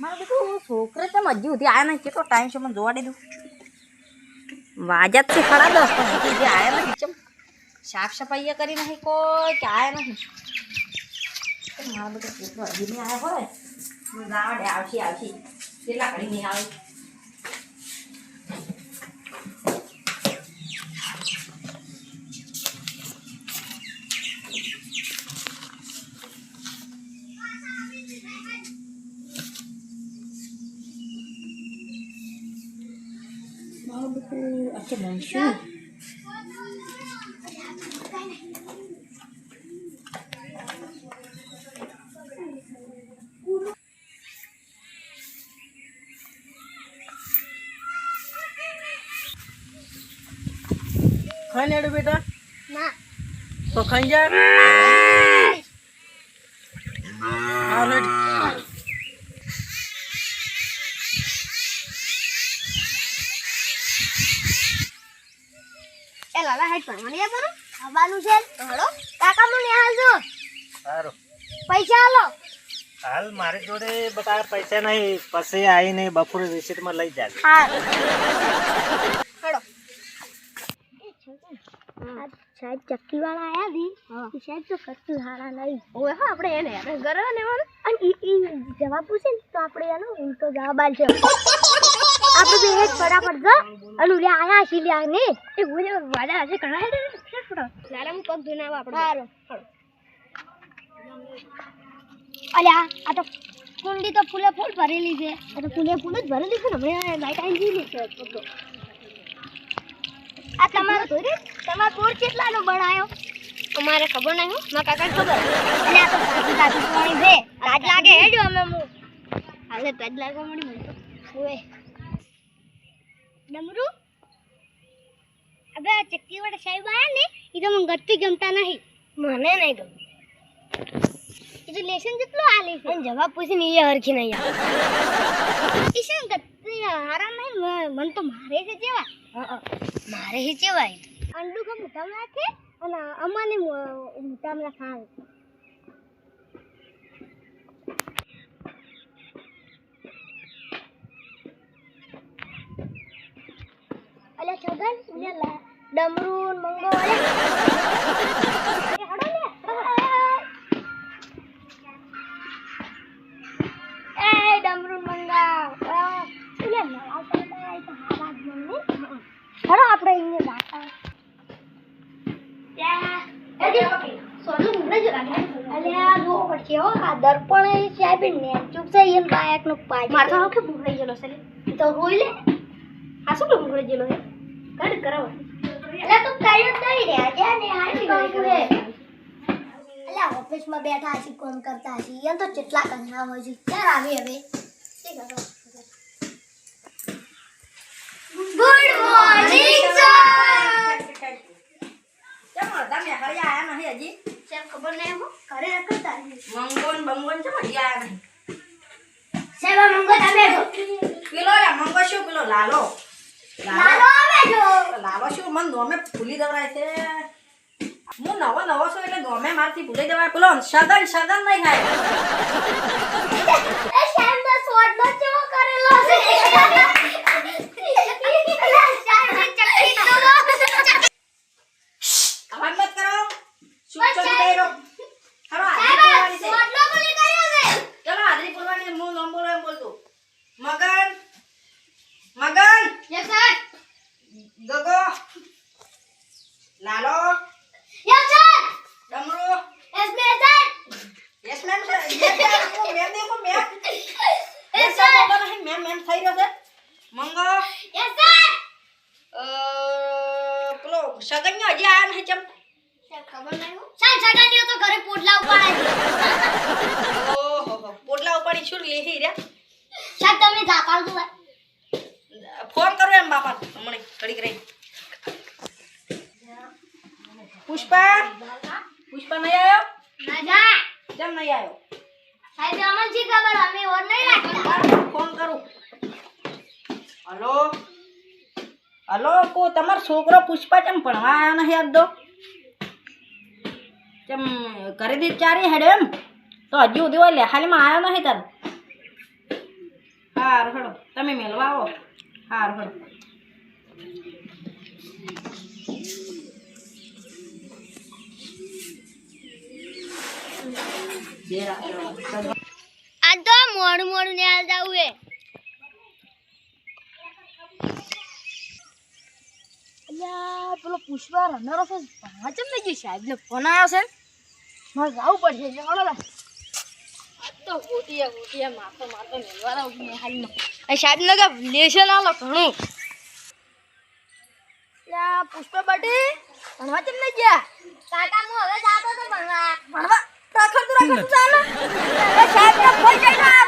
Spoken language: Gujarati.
મારું બધું છોકરા તો મજ્જી સુધી આયા નહીં. કેટલો ટાઈમ છે, મને જોવા દીધું. વાજત છે ખરા નથી. ચમ, સાફ સફાઈ કરી નહીં કોઈ કે આયા પણ મારા બધા છોકરો હજી નહીં આવ્યા હોય. આવશે આવશે કેટલા ઘડી નહીં આવે? બધું અચ્છા બનશું ખાઈ લેડું બેટા. ના. તો ખાઈ જા. લાલા ભણવાની આપવાનું આવવાનું છે. તો હળો કાકા મને હાલજો સારું. પૈસા હાલો હાલ મારી જોડે બતા પૈસા નહીં પછી આવીને બપોરે રિસીટમાં લઈ જાય હા. હળો. સાહેબ ચક્કી વાળા આયા હતી સાહેબ તો કશું હારા નહીં. ઓય હા આપણે એને ગરવા ઘરે ને અને ઈ ઈ જવાબ પૂછે ને તો આપણે એનો તો જવાબ આલશે આપણે બે હેડ ફટાફટ જો. અને લે આયા છે લે આને એ ગોલે વાડા હશે ઘણા હેડ ફટાફટ. લાલા હું પગ ધોઈને આવું આપણે. હારો. અલ્યા આ તો કુંડી તો ફૂલે ફૂલ ભરેલી છે. આ તો ફૂલે ફૂલ જ ભરેલી છે ને? હમણાં લાઈટ આવી ગઈ છે આ તમારો તમારો બોર કેટલાનો બનાયો? અમારે ખબર નહીં હું. મારા કાકા ખબર. અને આ તો સાચી સાચી પાણી છે. તાજ લાગે હેડ્યો અમે હું. હાલે તાજ લાગવા મળી મને ઓએ ડમરુ હવે આ ચક્કીવાળા સાહેબ આયા ને એ તો મને ગતિ ગમતા નહીં મને નહીં ગમતું એ તો લેસન જેટલું આલે છે અને જવાબ પૂછીને એ હરખી નહીં આવે ગતિ શું હારા નહીં મને તો મારે છે જેવા મારે છે ચેવાય અંડું કા મોટા રાખે અને અમાને મોટા ખાવે હારા જ મને આપણે અહીંયા જાતા પડશે હો આ દર્પણ સાહેબ ને ચૂક છે એમ બાયક નો હો કે ભૂખઈ ગયેલો છે તો હોઈ લે. આ શું ભૂખરાઈ ગયેલો છે? કડ કરો. એટલે તું કાયો નહીં રે આજે ને આવી ગયું હે એટલે ઓફિસમાં બેઠા છે કોમ કરતા છે એમ તો કેટલા કન્યા હોય છે. ક્યારે આવી હવે. ગુડ મોર્નિંગ સર કેમ અડધા મેઘાડી આયા નહીં હજી? કેમ ખબર નહીં હું. ઘરે રખડતા મંગોન બંગોન છે હજી આયા નહીં. સેવા મંગો તમે પેલો રે મંગો શું પેલો? લાલો. લાલો? લાલો શું મને નોમે ભૂલી દવરાય છે. હું નવો નવો છું એટલે નોમે મારથી ભૂલી દેવાય પેલો સદન સદન નહીં થાય એ સેમ નો શોર્ટ નો ચેવો કરેલો છે અલા સેમ ને ચકડી તો અવાજ મત કરો શું છો બેરો હારો સાહેબ હાજરી બોલવાની છે શોર્ટ નો બોલી કર્યો છે ચલો હાજરી બોલવાની છે હું નોમ બોલો એમ બોલતું Magan Magan yes sir Gago Lalo yes sir Damro yes ma'am sir yes ma'am sir yes ma'am ma'am દેખો ma'am yes sir ma'am ma'am ma'am થઈ રહ્યો છે મંગો યસ સર અ, પેલો સગન હજી આયા નહીં ચમ ખબર નહીં સાહેબ સાહેબ સગાડીઓ તો ઘરે પોટલા ઉપાડે ઓહો હો પોટલા ઉપાડી શું લેહી રે સાહેબ તમે જાપાલ તો ફોન કરો એમ બાપા હમણે ઘડીક રહી પુષ્પા પુષ્પા નહીં આવ્યો ના જા કેમ નહીં આવ્યો સાહેબ અમને જી ખબર અમે ઓર નહીં રાખતા ફોન કરું હલો? હલો, કો, તમારો છોકરો પુષ્પા કેમ ભણવા આવ્યો નહીં અડધો કેમ કરી દીધ ચારી હેડે એમ? તો હજુ સુધી હોય લેખાલીમાં આવ્યો નથી તારો? હાર હડો તમે મેળવા આવો. હાર હડો આ તો મોડું મોડું ને આવતા જવું અલ્યા પેલો પુષ્પા રનર ઓફ ભણવા ચમ નહીં ગઈ સાહેબ. ને ફોન આવ્યો છે મારે જવું પડશે. આ તો મારતો મારતો આ સાહેબ ને લેશન આલો ઘણું. અલ્યા પુષ્પા બાટી ભણવા ચમ નહીં ગયા? કાકા હું હવે જાતો તો ભણવા. ભણવા? રાખડ તો રાખડ ચાલે. સાહેબ ને ફોન કરીને આવે